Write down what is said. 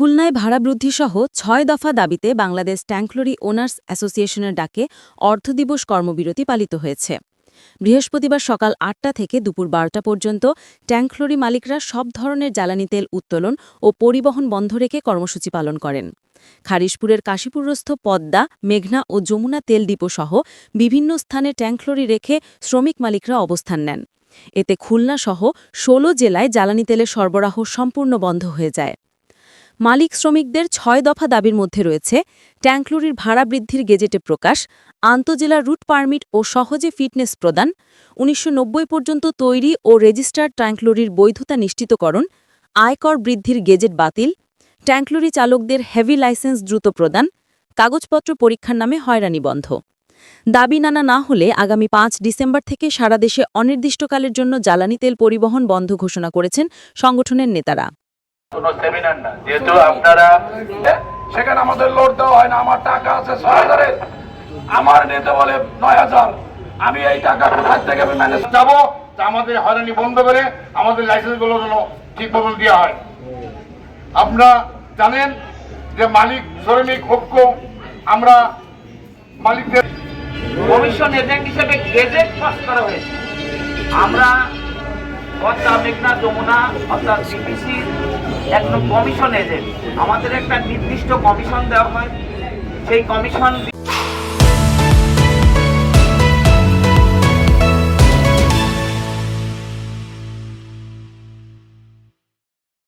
খুলনায় ভাড়া বৃদ্ধি সহ ছয় দফা দাবিতে বাংলাদেশ ট্যাঙ্কলরি ওনার্স অ্যাসোসিয়েশনের ডাকে অর্থ দিবস কর্মবিরতি পালিত হয়েছে। বৃহস্পতিবার সকাল আটটা থেকে দুপুর বারোটা পর্যন্ত ট্যাঙ্কলরি মালিকরা সব ধরনের জ্বালানি তেল উত্তোলন ও পরিবহন বন্ধ রেখে কর্মসূচি পালন করেন। খারিশপুরের কাশীপুরস্থ পদ্মা, মেঘনা ও যমুনা তেল ডিপো সহ বিভিন্ন স্থানে ট্যাঙ্কলরি রেখে শ্রমিক মালিকরা অবস্থান নেন। এতে খুলনা সহ ১৬ জেলায় জ্বালানি তেলের সরবরাহ সম্পূর্ণ বন্ধ হয়ে যায়। মালিক শ্রমিকদের ছয় দফা দাবির মধ্যে রয়েছে ট্যাঙ্কলুরির ভাড়া বৃদ্ধির গেজেটে প্রকাশ, আন্তজেলা রুট পারমিট ও সহজে ফিটনেস প্রদান, উনিশশো নব্বই পর্যন্ত তৈরি ও রেজিস্টার্ড ট্যাঙ্কলুরির বৈধতা নিশ্চিতকরণ, আয়কর বৃদ্ধির গেজেট বাতিল ট্যাঙ্কলুরি চালকদের হেভি লাইসেন্স দ্রুত প্রদান, কাগজপত্র পরীক্ষার নামে হয়রানি বন্ধ দাবি নানা না হলে আগামী পাঁচ ডিসেম্বর থেকে সারা দেশে অনির্দিষ্টকালের জন্য জ্বালানি তেল পরিবহন বন্ধ ঘোষণা করেছেন সংগঠনের নেতারা। কোনো সেমিনার না। যেহেতু আপনারা সেখানে আমাদের লোড দেওয়া হয় না, আমার টাকা আছে ছয় হাজারের আমার নিতে বলে নয় হাজার। আমি এই টাকা কোথায় থেকে আমি ম্যানেজ আমাদের হয়রানি বন্ধ করে আমাদের লাইসেন্সগুলো যেন দেওয়া হয়। আপনারা জানেন যে মালিক, শ্রমিক ঐক্য আমরা মালিকদের কমিশন এজেন্ট হিসেবে গেজেট পাস করা হয়েছে। আমরা পদ্মা মেঘনা, যমুনা, অর্থাৎ সিপিসি একদম কমিশন এজেন্ট আমাদের একটা নির্দিষ্ট কমিশন দেওয়া হয়। সেই কমিশন